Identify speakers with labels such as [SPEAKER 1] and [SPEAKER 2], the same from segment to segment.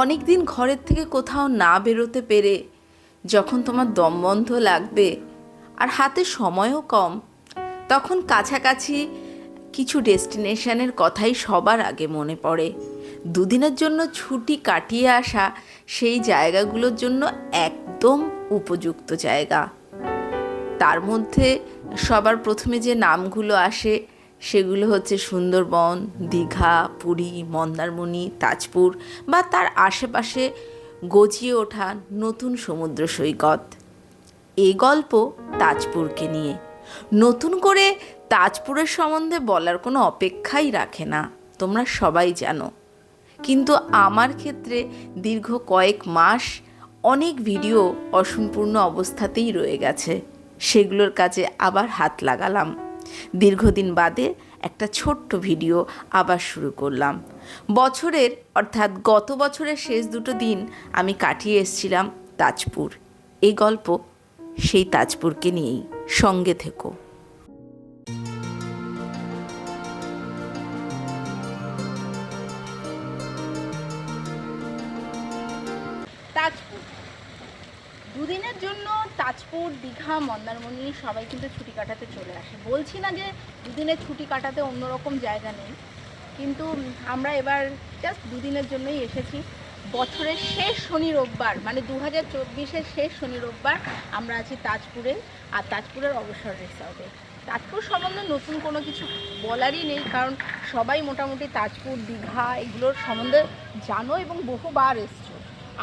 [SPEAKER 1] অনেক দিন ঘরের থেকে কোথাও না বেরোতে পেরে যখন তোমার দম বন্ধ লাগবে আর হাতে সময়ও কম, তখন কাছাকাছি কিছু ডেস্টিনেশনের কথাই সবার আগে মনে পড়ে। দুদিনের জন্য ছুটি কাটিয়ে আসা সেই জায়গাগুলোর জন্য একদম উপযুক্ত জায়গা। তার মধ্যে সবার প্রথমে যে নামগুলো আসে সেগুলো হচ্ছে সুন্দরবন, দীঘা, পুরী, মন্দারমণি, তাজপুর বা তার আশেপাশে গজিয়ে ওঠা নতুন সমুদ্র সৈকত। এই গল্প তাজপুরকে নিয়ে। নতুন করে তাজপুরের সম্বন্ধে বলার কোনো অপেক্ষাই রাখে না, তোমরা সবাই জানো। কিন্তু আমার ক্ষেত্রে দীর্ঘ কয়েক মাস অনেক ভিডিও অসম্পূর্ণ অবস্থাতেই রয়ে গেছে। সেগুলোর কাজে আবার হাত লাগালাম। দীর্ঘদিন বাদে একটা ছোট্ট ভিডিও আবার শুরু করলাম। বছরের, অর্থাৎ গত বছরের শেষ দুটো দিন আমি কাটিয়ে এসেছিলাম তাজপুর। এই গল্প সেই তাজপুরকে নিয়েই। সঙ্গে থেকো। তাজপুর। দুদিনের জন্য তাজপুর, দীঘা, মন্দারমণি, সবাই কিন্তু ছুটি কাটাতে চলে আসে। বলছি না যে দুদিনের ছুটি কাটাতে অন্যরকম জায়গা নেই, কিন্তু আমরা এবার জাস্ট দুদিনের জন্যই এসেছি। বছরের শেষ শনি রোববার মানে দু হাজার শেষ শনি রোববার আমরা আছি তাজপুরে, আর তাজপুরের অবসর রিসর্টে তাজপুর সম্বন্ধে নতুন কোনো কিছু বলারই নেই, কারণ সবাই মোটামুটি তাজপুর, দীঘা, এগুলোর সম্বন্ধে জানো এবং বহুবার এসছো।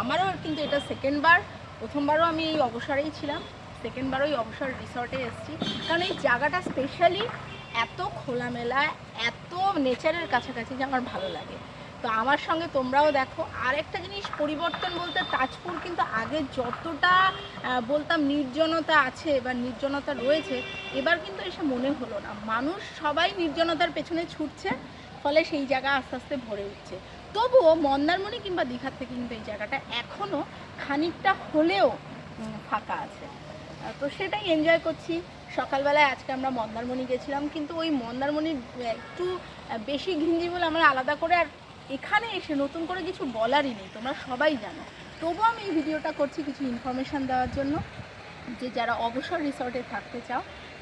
[SPEAKER 1] আমারও কিন্তু এটা সেকেন্ড বার প্রথমবারও আমি এই অবসরেই ছিলাম, সেকেন্ডবারও এই অবসর রিসর্টে এসেছি। কারণ এই জায়গাটা স্পেশালি এত খোলামেলা, এত নেচারের কাছাকাছি যে আমার ভালো লাগে। তো আমার সঙ্গে তোমরাও দেখো আর একটা জিনিস পরিবর্তন বলতে তাজপুর কিন্তু আগে যতটা বলতাম নির্জনতা আছে বা নির্জনতা রয়েছে, এবার কিন্তু এসে মনে হলো না। মানুষ সবাই নির্জনতার পেছনে ছুটছে, ফলে সেই জায়গা আস্তে আস্তে ভরে উঠছে। তবুও মন্দারমণি কিংবা দীঘার থেকে কিন্তু এই জায়গাটা এখনও খানিকটা হলেও ফাঁকা আছে। তো সেটাই এনজয় করছি। সকালবেলায় আজকে আমরা মন্দারমণি গেছিলাম, কিন্তু ওই মন্দারমণির একটু বেশি ঘিঞ্জি বলে আমরা আলাদা করে আর এখানে এসে নতুন করে কিছু বলারই নেই, তোমরা সবাই জানো। তবুও আমি এই ভিডিওটা করছি কিছু ইনফরমেশান দেওয়ার জন্য, যে যারা অবসর রিসর্টে থাকতে চাও,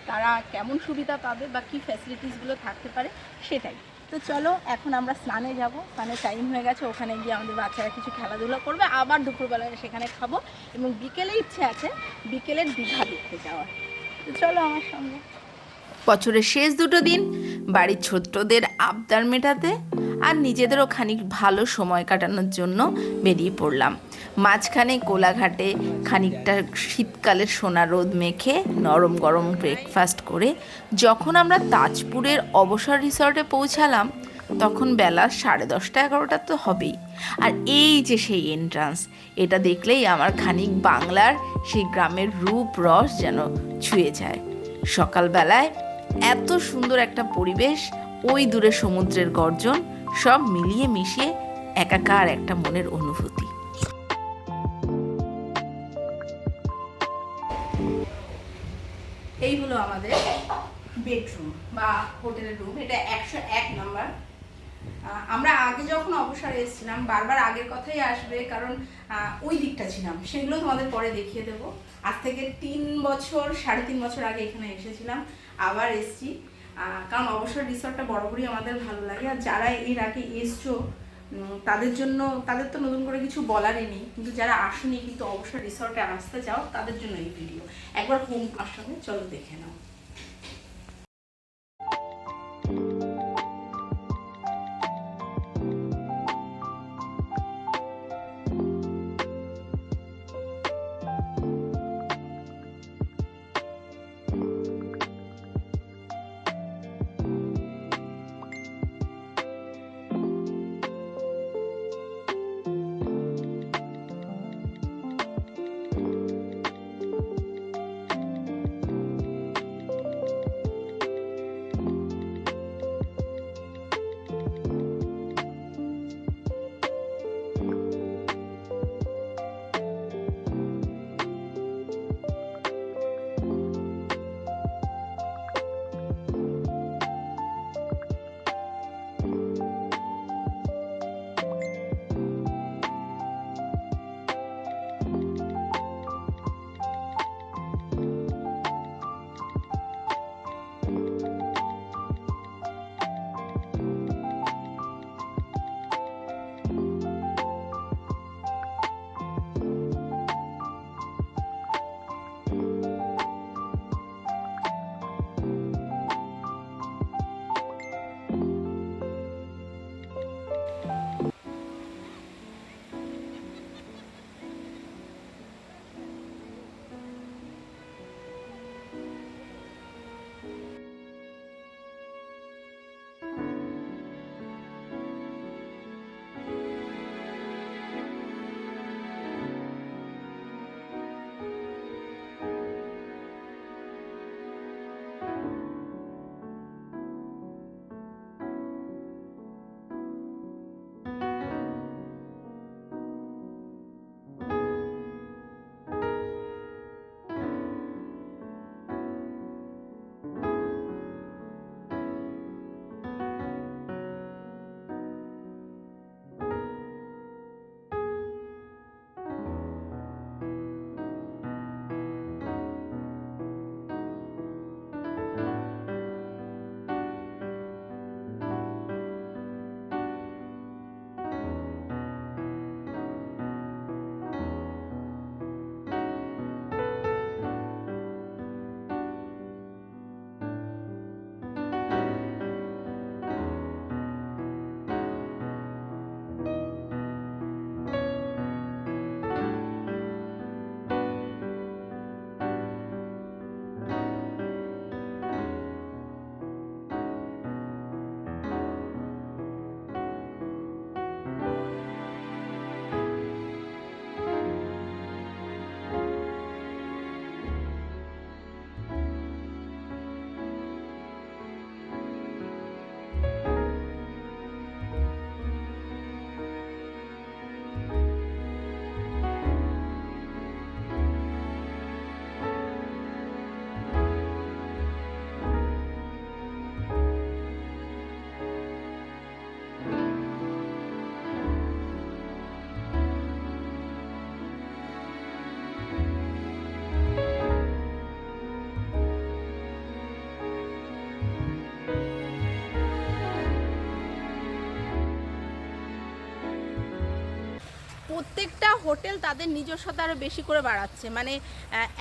[SPEAKER 1] তারা কেমন সুবিধা পাবে বা কী ফ্যাসিলিটিসগুলো থাকতে পারে, সেটাই। তো চলো, এখন আমরা স্নানে যাব। স্নানের টাইম হয়ে গেছে, ওখানে গিয়ে আমাদের বাচ্চারা কিছু খেলাধুলো করবে। আবার দুপুরবেলায় সেখানে খাব। এবং বিকেলে ইচ্ছে আছে, বিকেলের দীঘা দেখতে যাওয়ার। তো চলো আমার সঙ্গে। বছরের শেষ দুটো দিন। বাড়ির ছোট্টদের আবদার মেটাতে আর নিজেদেরও খানিক ভালো সময় কাটানোর জন্য বেরিয়ে পড়লাম। মাঝখানে কোলাঘাটে খানিকটা শীতকালের সোনা রোদ মেখে নরম গরম ব্রেকফাস্ট করে যখন আমরা তাজপুরের অবসর রিসর্টে পৌঁছালাম, তখন বেলা সাড়ে দশটা এগারোটা তো হবেই। আর এই যে সেই এন্ট্রান্স এটা দেখলেই আমার খানিক বাংলার সেই গ্রামের রূপ রস যেন ছুঁয়ে যায়। সকালবেলায় এত সুন্দর একটা পরিবেশ, ওই দূরে সমুদ্রের গর্জন, সব মিলিয়ে মিশিয়ে একাকার একটা মনের অনুভূতি। এই হলো আমাদের বেডরুম বা হোটেলের রুম এটা একশো এক নাম্বার আমরা আগে যখন অবসরে এসেছিলাম, বারবার আগের কথাই আসবে, কারণ ওই দিকটা ছিলাম। সেগুলো তোমাদের পরে দেখিয়ে দেবো। আজ থেকে তিন বছর, সাড়ে তিন বছর আগে এখানে এসেছিলাম, আবার এসছি। কারণ অবসর রিসর্টটা বরাবরই আমাদের ভালো লাগে। আর যারা এর আগে এসছো তাদের জন্য, তাদের তো নতুন করে কিছু বলারই নেই। কিন্তু যারা আসেনি, কিন্তু অবসর রিসর্টে আসতে চাও, তাদের জন্য এই ভিডিও একবার হোম আসলে চলো দেখে নাও। হোটেল তাদের নিজস্বতা আরও বেশি করে বাড়াচ্ছে। মানে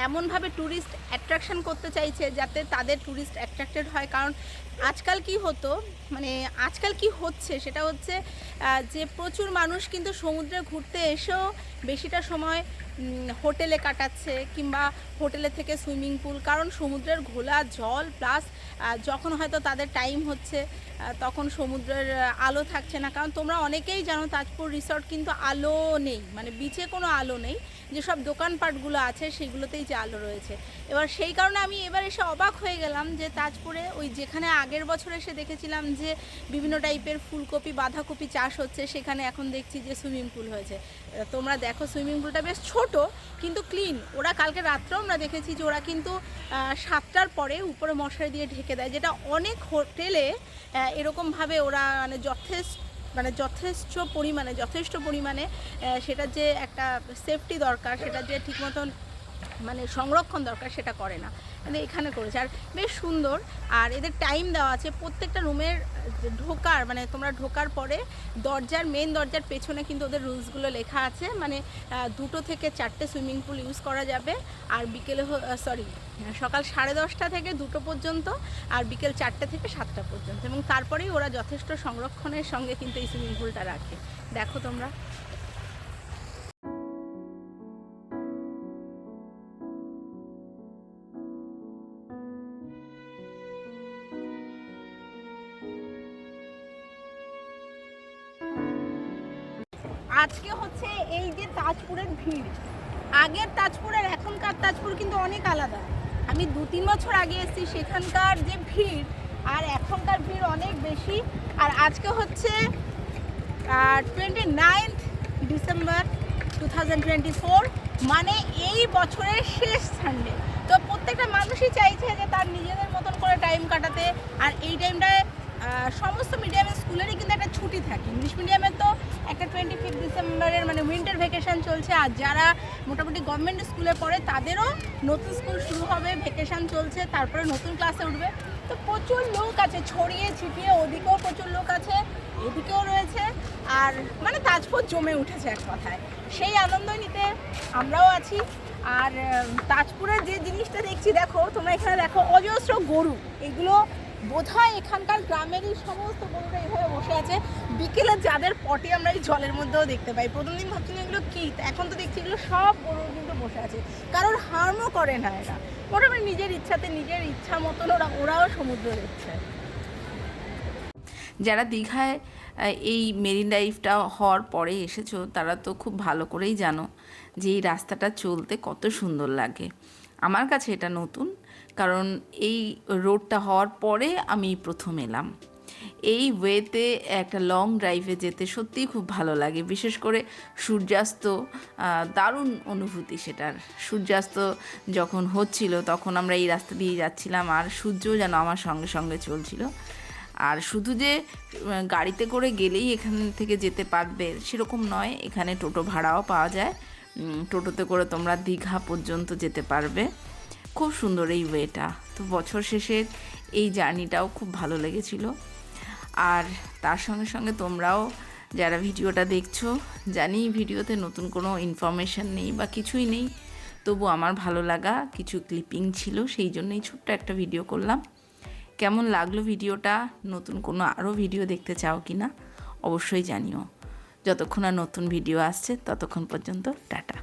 [SPEAKER 1] এমনভাবে ট্যুরিস্ট অ্যাট্রাকশন করতে চাইছে যাতে তাদের ট্যুরিস্ট অ্যাট্রাক্টেড হয়। কারণ আজকাল কি হতো মানে আজকাল কি হচ্ছে সেটা হচ্ছে যে প্রচুর মানুষ কিন্তু সমুদ্রে ঘুরতে এসেও বেশিটা সময় হোটেলে কাটাচ্ছে কিংবা হোটেলে থেকে সুইমিং পুল, কারণ সমুদ্রের ঘোলা জল প্লাস যখন হয়তো তাদের টাইম হচ্ছে তখন সমুদ্রের আলো থাকছে না। কারণ তোমরা অনেকেই জানো তাজপুর রিসর্ট কিন্তু আলো নেই মানে বিচে কোনো আলো নেই। যেসব দোকানপাটগুলো আছে সেগুলোতেই যে আলো রয়েছে। এবার সেই কারণে আমি এবার এসে অবাক হয়ে গেলাম যে তাজপুরে ওই যেখানে আগের বছর এসে দেখেছিলাম যে বিভিন্ন টাইপের ফুলকপি, বাঁধাকপি চাষ হচ্ছে, সেখানে এখন দেখছি যে সুইমিং পুল হয়েছে। তোমরা দেখো সুইমিং পুলটা বেশ ছোট কিন্তু ক্লিন ওরা কালকে রাত্রেও আমরা দেখেছি যে ওরা কিন্তু সাতটার পরে উপরে মশারি দিয়ে ঢেকে দেয়, যেটা অনেক হোটেলে এরকমভাবে ওরা মানে যথেষ্ট মানে যথেষ্ট পরিমাণে যথেষ্ট পরিমাণে সেটা সেটার যে একটা সেফটি দরকার সেটা যে ঠিক মতন মানে সংরক্ষণ দরকার, সেটা করে না। কিন্তু এখানে করেছে। আর বেশ সুন্দর। আর এদের টাইম দেওয়া আছে। প্রত্যেকটা রুমের ঢোকার মানে তোমরা ঢোকার পরে দরজার মেন দরজার পেছনে কিন্তু ওদের রুলসগুলো লেখা আছে। মানে দুটো থেকে চারটে সুইমিং পুল ইউজ করা যাবে। আর বিকেলে সরি সকাল সাড়ে দশটা থেকে দুটো পর্যন্ত আর বিকেল চারটে থেকে সাতটা পর্যন্ত। এবং তারপরেই ওরা যথেষ্ট সংরক্ষণের সঙ্গে কিন্তু এই সুইমিং পুলটা রাখে। দেখো তোমরা। আজকে হচ্ছে এই যে তাজপুরের ভিড়। আগের তাজপুরের, এখনকার তাজপুর কিন্তু অনেক আলাদা। আমি দু তিন বছর আগে এসেছি সেখানকার যে ভিড়, আর এখনকার ভিড় অনেক বেশি। আর আজকে হচ্ছে টোয়েন্টি নাইনথ ডিসেম্বর টু মানে এই বছরের শেষ সানডে তো প্রত্যেকটা মানুষই চাইছে যে তার নিজেদের মতন করে টাইম কাটাতে। আর এই টাইমটায় সমস্ত মিডিয়ামের স্কুলেরই কিন্তু একটা ছুটি থাকে। ইংলিশ মিডিয়ামের তো একটা টোয়েন্টি ফিফথ ডিসেম্বরের মানে উইন্টার ভ্যাকেশন চলছে আর যারা মোটামুটি গভর্নমেন্ট স্কুলে পড়ে, তাদেরও নতুন স্কুল শুরু হবে ভ্যাকেশন চলছে, তারপরে নতুন ক্লাসে উঠবে। তো প্রচুর লোক আছে, ছড়িয়ে ছিটিয়ে ওদিকেও প্রচুর লোক আছে, এদিকেও রয়েছে আর মানে তাজপুর জমে উঠেছে এক কথায়। সেই আনন্দ নিতে আমরাও আছি। আর তাজপুরের যে জিনিসটা দেখছি, দেখো, তোমরা এখানে দেখো অজস্র গরু। এগুলো বোধহয় এখানকার গ্রামেরই সমস্ত গরুরা এইভাবে বসে আছে। বিকেলে যাদের পটে আমরা এই জলের মধ্যেও দেখতে পাই। প্রথম দিন ভাবছিলাম এগুলো কী? এখন তো দেখছি এগুলো সব গরু কিন্তু বসে আছে। কারোর হার্মও করে না এরা। মোটামুটি নিজের ইচ্ছাতে, নিজের ইচ্ছা মতন ওরা, ওরাও সমুদ্র দেখছে।
[SPEAKER 2] যারা দীঘায় এই মেরিন ড্রাইভটা হওয়ার পরে এসেছ, তারা তো খুব ভালো করেই জানো যে এই রাস্তাটা চলতে কত সুন্দর লাগে। আমার কাছে এটা নতুন, কারণ এই রোডটা হওয়ার পরে আমি প্রথম এলাম। এই ওয়েতে একটা লং ড্রাইভে যেতে সত্যিই খুব ভালো লাগে, বিশেষ করে সূর্যাস্ত দারুণ অনুভূতি সেটার। সূর্যাস্ত যখন হচ্ছিল তখন আমরা এই রাস্তা দিয়ে যাচ্ছিলাম, আর সূর্যও যেন আমার সঙ্গে সঙ্গে চলছিল। আর শুধু যে গাড়িতে করে গেলেই এখান থেকে যেতে পারবে সেরকম নয়, এখানে টোটো ভাড়াও পাওয়া যায়। টোটোতে করে তোমরা দীঘা পর্যন্ত যেতে পারবে। খুব সুন্দর এই ওয়েটা। তো বছর শেষের এই জার্নিটাও খুব ভালো লেগেছিল। আর তার সঙ্গে সঙ্গে তোমরাও যারা ভিডিওটা দেখছ, জানি ভিডিওতে নতুন কোনো ইনফরমেশান নেই বা কিছুই নেই, তবু আমার ভালো লাগা, কিছু ক্লিপিং ছিল, সেই জন্যই ছোট্ট একটা ভিডিও করলাম। কেমন লাগল ভিডিওটা? নতুন কোনো আরও ভিডিও দেখতে চাও কি না অবশ্যই জানিও। যতক্ষণ আর নতুন ভিডিও আসছে ততক্ষণ পর্যন্ত টাটা।